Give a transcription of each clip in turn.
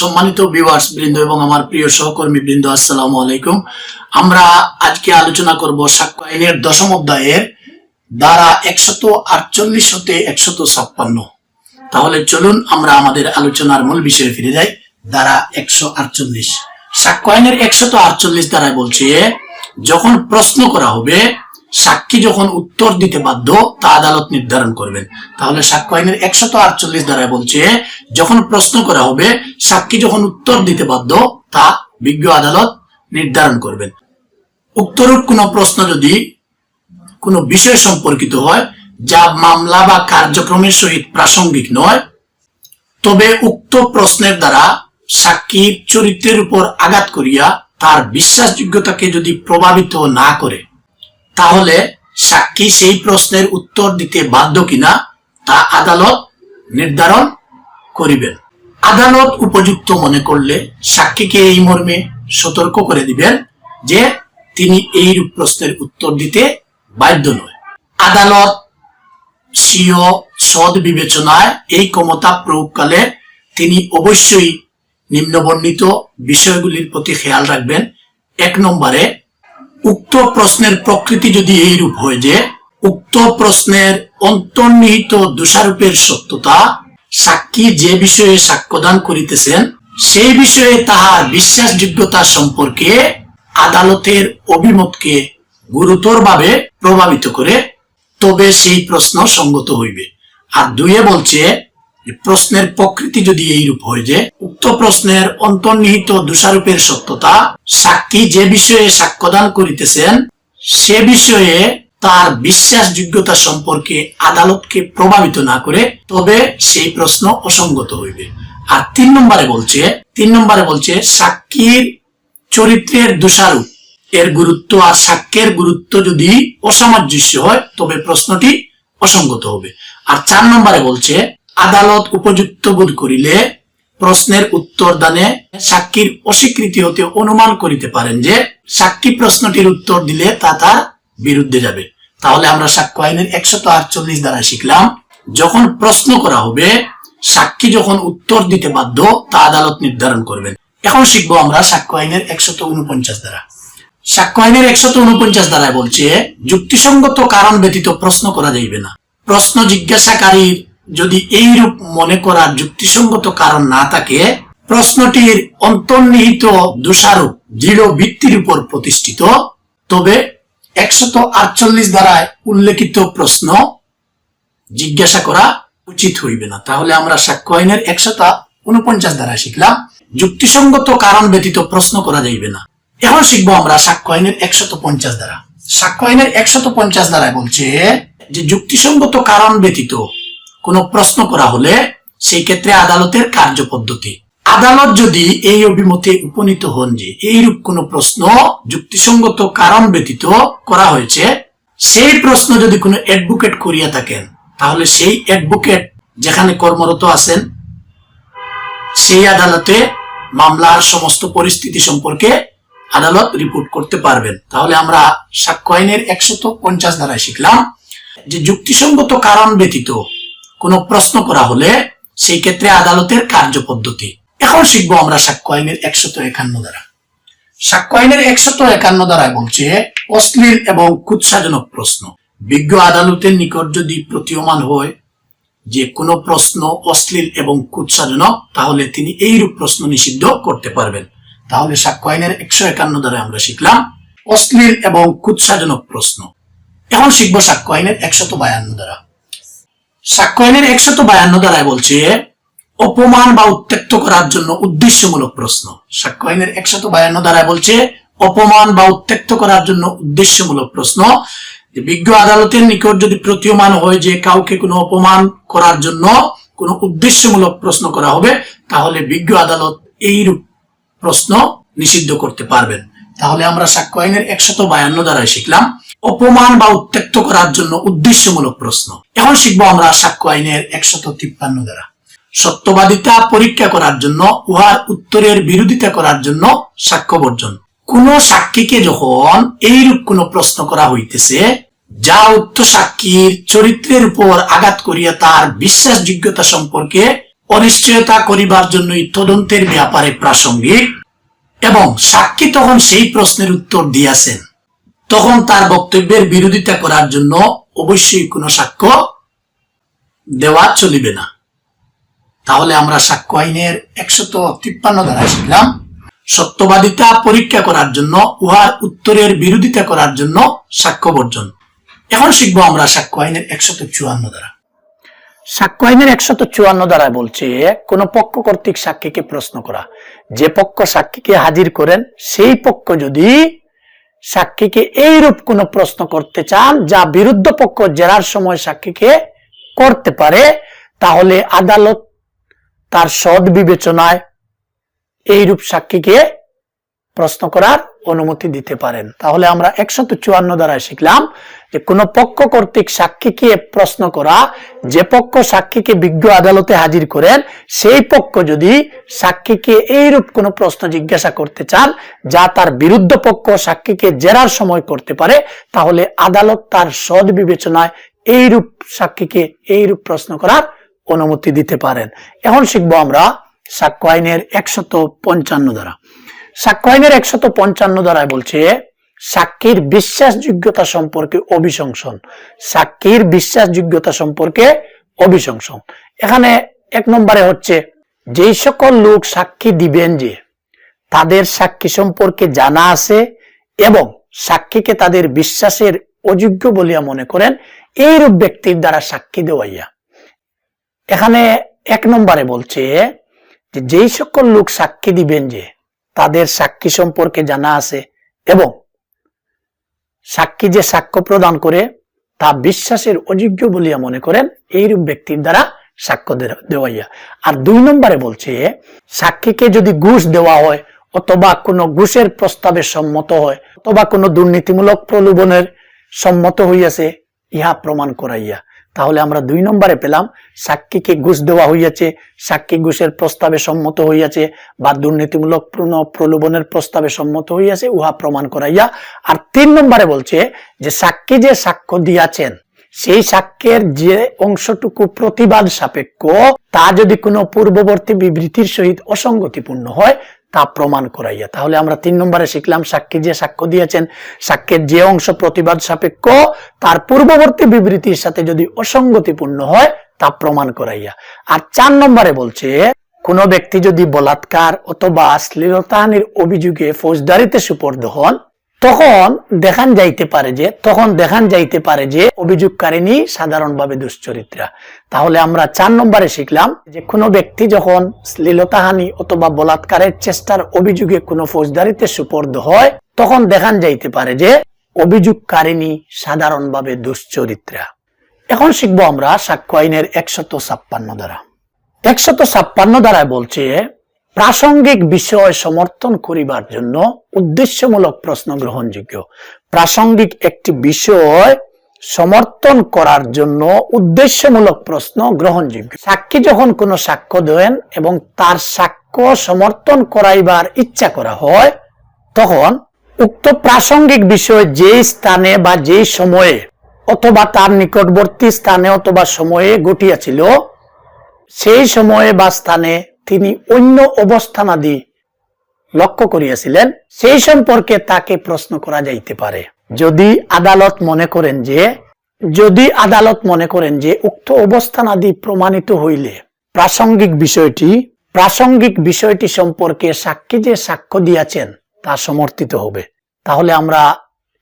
সম্মানিত ভিউয়ার্স বৃন্দ এবং আমার প্রিয় সহকর্মী বৃন্দ, আসসালামু আলাইকুম। আমরা আজকে আলোচনা করব সাক্ষ্য আইনের দশম অধ্যায়ের দ্বারা একশত আটচল্লিশ হতে একশত ছাপ্পান্ন। তাহলে চলুন আমরা আমাদের আলোচনার মূল বিষয়ে ফিরে যাই। দ্বারা একশো আটচল্লিশ। সাক্ষ্য আইনের একশত আটচল্লিশ দ্বারায় বলছে, যখন প্রশ্ন করা হবে সাক্ষী যখন উত্তর দিতে বাধ্য, তা আদালত নির্ধারণ করবেন। তাহলে সাক্ষ্য আইনের একশত আটচল্লিশ দ্বারায় বলছে, যখন প্রশ্ন করা হবে, সাক্ষী যখন উত্তর দিতে বাধ্য, তা বিজ্ঞ আদালত নির্ধারণ করবেন। উত্তরূপ কোনো প্রশ্ন যদি কোনো বিষয় সম্পর্কিত হয়, যা মামলা বা কার্যক্রমের সহিত প্রাসঙ্গিক নয়, তবে উক্ত প্রশ্নের দ্বারা সাক্ষীর চরিত্রের উপর আঘাত করিয়া তার বিশ্বাসযোগ্যতাকে যদি প্রভাবিত না করে তাহলে সাক্ষী সেই প্রশ্নের উত্তর দিতে বাধ্য কিনা তা আদালত নির্ধারণ করিবেন। আদালত উপযুক্ত মনে করলে সাক্ষীকে এই মর্মে সতর্ক করে দিবেন যে তিনি এই প্রশ্নের উত্তর দিতে বাধ্য নয়। আদালত স্বীয় সদ বিবেচনায় এই ক্ষমতা প্রয়োগকালে তিনি অবশ্যই নিম্নবর্ণিত বিষয়গুলির প্রতি খেয়াল রাখবেন। এক নম্বরে উক্ত প্রশ্নের প্রকৃতি যদি এইরূপ হয় যে, উক্ত প্রশ্নের অন্তর্নিহিত দোষারূপের সত্যতা সাক্ষী যে বিষয়ে সাক্ষ্যদান করিতেছেন, সেই বিষয়ে তাহার বিশ্বাসযোগ্যতা সম্পর্কে আদালতের অভিমতকে গুরুতরভাবে প্রভাবিত করে, তবে সেই প্রশ্ন সঙ্গত হইবে। আর দুইয়ে বলছে যে প্রশ্নের প্রকৃতি যদি এইরূপ হয় যে, উক্ত প্রশ্নের অন্তর্নিহিত দোষারোপের সত্যতা, সাক্ষী যে বিষয়ে সাক্ষ্যদান করিতেছেন, সে বিষয়ে তার বিশ্বাসযোগ্যতা সম্পর্কে আদালতকে প্রভাবিত না করে, তবে সেই প্রশ্ন অসঙ্গত হইবে। আর তিন নম্বরে বলছে, তিন নম্বরে বলছে, সাক্ষীর চরিত্রের দোষারোপ, এর গুরুত্ব আর সাক্ষ্যের গুরুত্ব যদি অসামঞ্জস্য হয়, তবে প্রশ্নটি অসঙ্গত হবে। আর চার নম্বরে বলছে আদালত উপযুক্ত বোধ করিলে প্রশ্নের উত্তর দানে সাক্ষীর অস্বীকৃতি হতে অনুমান করিতে পারেন যে, সাক্ষী প্রশ্নটির উত্তর দিলে তা তার বিরুদ্ধে যাবে। তাহলে আমরা সাক্ষ্য আইনের একশত আটচল্লিশ দ্বারা শিখলাম, যখন প্রশ্ন করা হবে, সাক্ষী যখন উত্তর দিতে বাধ্য, তা আদালত নির্ধারণ করবেন। এখন শিখব আমরা সাক্ষ্য আইনের একশত উনপঞ্চাশ দ্বারা। সাক্ষ্য আইনের একশত উনপঞ্চাশ দ্বারায় বলছে, যুক্তিসঙ্গত কারণ ব্যতীত প্রশ্ন করা যাইবে না। প্রশ্ন জিজ্ঞাসাকারীর যদি এইরূপ মনে করার যুক্তিসঙ্গত কারণ না থাকে, প্রশ্নটির অন্তর্নিহিত দোষারোপ দৃঢ় ভিত্তির উপর প্রতিষ্ঠিত। তবে একশত আটচল্লিশ দ্বারায় উল্লেখিত প্রশ্ন জিজ্ঞাসা করা উচিত হইবে না। তাহলে আমরা সাক্ষ্য আইনের একশত উনপঞ্চাশ দ্বারা শিখলাম, যুক্তিসঙ্গত কারণ ব্যতীত প্রশ্ন করা যাইবে না। এখন শিখব আমরা সাক্ষ্য আইনের একশত পঞ্চাশ দ্বারা সাক্ষ্য আইনের একশত পঞ্চাশ দ্বারায় বলছে যে যুক্তিসঙ্গত কারণ ব্যতীত কোনো প্রশ্ন করা হলে সেই ক্ষেত্রে আদালতের কার্যপদ্ধতি। আদালত যদি এই অভিমতে উপনীত হন যে এইরূপ কোন প্রশ্ন যুক্তিসঙ্গত কারণ ব্যতীত করা হয়েছে, সেই প্রশ্ন যদি কোনো অ্যাডভোকেট করিয়া থাকেন, তাহলে সেই অ্যাডভোকেট যেখানে কর্মরত আছেন, সেই আদালতে মামলার সমস্ত পরিস্থিতি সম্পর্কে আদালত রিপোর্ট করতে পারবেন। তাহলে আমরা সাক্ষ্য আইনের একশত পঞ্চাশ ধারায় শিখলাম যে যুক্তিসঙ্গত কারণ ব্যতীত কোনো প্রশ্ন করা হলে সেই ক্ষেত্রে আদালতের কার্যপদ্ধতি। এখন শিখব আমরা সাক্ষ্য আইনের একশত একান্ন দ্বারা। সাক্ষ্য আইনের একশত একান্ন দ্বারায় বলছে, অশ্লীল এবং কুৎসাজনক প্রশ্ন। বিজ্ঞ আদালতের নিকট যদি প্রতীয়মান হয় যে কোনো প্রশ্ন অশ্লীল এবং কুৎসাজনক, তাহলে তিনি এইরূপ প্রশ্ন নিষিদ্ধ করতে পারবেন। তাহলে সাক্ষ্য আইনের একশো একান্ন দ্বারা আমরা শিখলাম, অশ্লীল এবং কুৎসাজনক প্রশ্ন। এখন শিখব সাক্ষ্য আইনের একশত বায়ান্ন দ্বারা। সাক্ষ্য আইনের একশত বায়ান্ন দ্বারায় বলছে, অপমান বা উত্ত্যক্ত করার জন্য উদ্দেশ্যমূলক প্রশ্ন। সাক্ষ্য আইনের একশত বায়ান্ন দ্বারায় বলছে, অপমান বা উত্ত্যক্ত করার জন্য উদ্দেশ্যমূলক প্রশ্ন। বিজ্ঞ আদালতের নিকট যদি প্রতীয়মান হয় যে কাউকে কোনো অপমান করার জন্য কোনো উদ্দেশ্যমূলক প্রশ্ন করা হবে, তাহলে বিজ্ঞ আদালত এইরূপ প্রশ্ন নিষিদ্ধ করতে পারবেন। তাহলে আমরা সাক্ষ্য আইনের একশত বায়ান্ন দ্বারায় শিখলাম। অপমান বা উত্ত্যক্ত করার জন্য উদ্দেশ্যমূলক প্রশ্ন। এখন শিখব আমরা সাক্ষ্য আইনের একশত তিপ্পান্ন দ্বারা। সত্যবাদিতা পরীক্ষা করার জন্য, উহার উত্তরের বিরোধিতা করার জন্য সাক্ষ্য বর্জন। কোন সাক্ষীকে যখন এইরূপ কোন প্রশ্ন করা হইতেছে, যা উক্ত সাক্ষীর চরিত্রের উপর আঘাত করিয়া তার বিশ্বাসযোগ্যতা সম্পর্কে অনিশ্চয়তা করিবার জন্যই তদন্তের ব্যাপারে প্রাসঙ্গিক, এবং সাক্ষী তখন সেই প্রশ্নের উত্তর দিয়াছেন। তখন তার বক্তব্যের বিরোধিতা করার জন্য অবশ্যই কোনো সাক্ষ্য দেওয়া চলিবে না। তাহলে আমরা সাক্ষ্য আইনের একশত তিপ্পান্ন দ্বারা শিখলাম, সত্যবাদিতা পরীক্ষা করার জন্য, উহার উত্তরের বিরোধিতা করার জন্য সাক্ষ্য বর্জন। এখন শিখব আমরা সাক্ষ্য আইনের একশত চুয়ান্ন দ্বারা সাক্ষ্য আইনের একশত চুয়ান্ন দ্বারা বলছে, কোন পক্ষ কর্তৃক সাক্ষীকে প্রশ্ন করা। যে পক্ষ সাক্ষীকে হাজির করেন, সেই পক্ষ যদি সাক্ষীকে এইরূপ কোন প্রশ্ন করতে চান, যা বিরুদ্ধ পক্ষ জেরার সময় সাক্ষীকে করতে পারে, তাহলে আদালত তার সদ বিবেচনায় এইরূপ সাক্ষীকে প্রশ্ন করার অনুমতি দিতে পারেন। তাহলে আমরা একশত চুয়ান্ন দ্বারা শিখলাম যে কোন পক্ষ কর্তৃক সাক্ষীকে প্রশ্ন করা, যে পক্ষ সাক্ষীকে বিজ্ঞ আদালতে হাজির করেন, সেই পক্ষ যদি সাক্ষীকে এইরূপ কোন প্রশ্ন জিজ্ঞাসা করতে চান, যা তার বিরুদ্ধ পক্ষ সাক্ষীকে জেরার সময় করতে পারে, তাহলে আদালত তার সদ বিবেচনায় এইরূপ সাক্ষীকে এইরূপ প্রশ্ন করার অনুমতি দিতে পারেন। এখন শিখব আমরা সাক্ষ্য আইনের একশত পঞ্চান্ন দ্বারা। সাক্ষ্য আইনের একশত পঞ্চান্ন দ্বারায় বলছে, সাক্ষীর বিশ্বাসযোগ্যতা সম্পর্কে অভিশংসন। সাক্ষীর বিশ্বাসযোগ্যতা সম্পর্কে অভিশংসন। এখানে এক নম্বরে হচ্ছে, যেই সকল লোক সাক্ষী দিবেন যে, তাদের সাক্ষী সম্পর্কে জানা আছে এবং সাক্ষীকে তাদের বিশ্বাসের অযোগ্য বলিয়া মনে করেন, এইরূপ ব্যক্তির দ্বারা সাক্ষী দেওয়াইয়া। এখানে এক নম্বরে বলছে যে, যেই সকল লোক সাক্ষী দিবেন যে তাদের সাক্ষী সম্পর্কে জানা আছে এবং সাক্ষী যে সাক্ষ্য প্রদান করে তা বিশ্বাসের অযোগ্য বলিয়া মনে করেন, এইরূপ ব্যক্তির দ্বারা সাক্ষ্য দেওয়াইয়া। আর দুই নম্বরে বলছে, সাক্ষীকে যদি ঘুষ দেওয়া হয়, অথবা কোনো ঘুষের প্রস্তাবে সম্মত হয়, অথবা কোনো দুর্নীতিমূলক প্রলোভনের সম্মত হইয়াছে, ইহা প্রমাণ করাইয়া। তাহলে আমরা দুই নম্বরে পেলাম, সাক্ষীকে ঘুষ দেওয়া হইয়াছে, সাক্ষী ঘুষের প্রস্তাবে সম্মত হইয়াছে বা দুর্নীতিমূলক প্রলোভনের প্রস্তাবে সম্মত হইয়াছে, উহা প্রমাণ করাইয়া। আর তিন নম্বরে বলছে যে সাক্ষী যে সাক্ষ্য দিয়াছেন, সেই সাক্ষ্যের যে অংশটুকু প্রতিবাদ সাপেক্ষ, তা যদি কোনো পূর্ববর্তী বিবৃতির সহিত অসঙ্গতিপূর্ণ হয় তা প্রমাণ করাইয়া। তাহলে আমরা তিন নম্বরে শিখলাম, সাক্ষী যে সাক্ষ্য দিয়েছেন, সাক্ষ্যের যে অংশ প্রতিবাদ সাপেক্ষ, তার পূর্ববর্তী বিবৃতির সাথে যদি অসঙ্গতিপূর্ণ হয়, তা প্রমাণ করাইয়া। আর চার নম্বরে বলছে, কোন ব্যক্তি যদি বলাৎকার অথবা শ্লীলতাহানির অভিযোগে ফৌজদারিতে সুপর্দ হন তখন দেখান যাইতে পারে যে, তখন দেখান যাইতে পারে যে অভিযোগকারিনী সাধারণভাবে দুশ্চরিত্রা। তাহলে আমরা চার নম্বরে শিখলাম যে, কোনো ব্যক্তি যখন শ্লীলতাহানি অথবা বলাৎকারের চেষ্টার অভিযোগে কোনো ফৌজদারিতে সুপর্দ হয়, তখন দেখান যাইতে পারে যে অভিযোগকারিনী সাধারণভাবে দুশ্চরিত্রা। এখন শিখব আমরা সাক্ষ্য আইনের একশত ছাপ্পান্ন দ্বারা একশত ছাপ্পান্ন দ্বারায় বলছে প্রাসঙ্গিক বিষয় সমর্থন করিবার জন্য উদ্দেশ্যমূলক প্রশ্ন গ্রহণযোগ্য। প্রাসঙ্গিক একটি বিষয় সমর্থন করার জন্য উদ্দেশ্যমূলক প্রশ্ন গ্রহণযোগ্য। সাক্ষী যখন কোনো সাক্ষ্য দেন এবং তার সাক্ষ্য সমর্থন করাইবার ইচ্ছা করা হয়, তখন উক্ত প্রাসঙ্গিক বিষয় যেই স্থানে বা যেই সময়ে অথবা তার নিকটবর্তী স্থানে অথবা সময়ে ঘটিয়াছিল, সেই সময়ে বা স্থানে তিনি অন্য অবস্থানাদি লক্ষ্য করিয়াছিলেন, সেই সম্পর্কে তাকে প্রশ্ন করা যাইতে পারে। যদি আদালত মনে করেন যে, যদি আদালত মনে করেন যে উক্ত অবস্থানাদি প্রমাণিত হইলে, প্রাসঙ্গিক বিষয়টি প্রাসঙ্গিক বিষয়টি সম্পর্কে সাক্ষী যে সাক্ষ্য দিয়াছেন, তা সমর্থিত হবে। তাহলে আমরা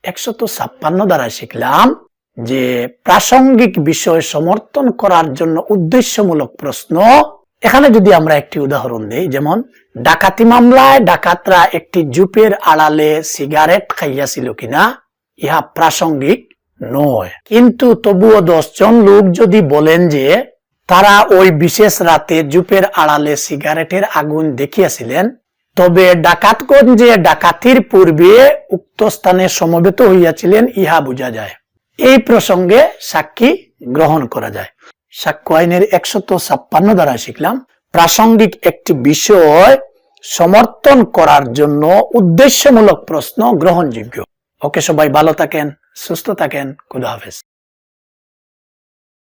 একশত ছাপ্পান্ন দ্বারা শিখলাম যে প্রাসঙ্গিক বিষয় সমর্থন করার জন্য উদ্দেশ্যমূলক প্রশ্ন এখানে যদি আমরা একটি উদাহরণ দিই, যেমন, ডাকাতি মামলায় ডাকাতরা একটি জুপের আড়ালে সিগারেট খাইয়াছিল কিনা, ইহা প্রাসঙ্গিক নয়। কিন্তু তবুও দশজন লোক যদি বলেন যে, তারা ওই বিশেষ রাতে জুপের আড়ালে সিগারেটের আগুন দেখিয়াছিলেন, তবে ডাকাতগঞ্জে ডাকাতির পূর্বে উক্ত স্থানে সমবেত হইয়াছিলেন, ইহা বোঝা যায়। এই প্রসঙ্গে সাক্ষী গ্রহণ করা যায়। সাক্ষ্য আইনের একশত ছাপ্পান্ন দ্বারা শিখলাম, প্রাসঙ্গিক একটি বিষয় সমর্থন করার জন্য উদ্দেশ্যমূলক প্রশ্ন গ্রহণযোগ্য। ওকে সবাই ভালো থাকেন, সুস্থ থাকেন, খুদা হাফেজ।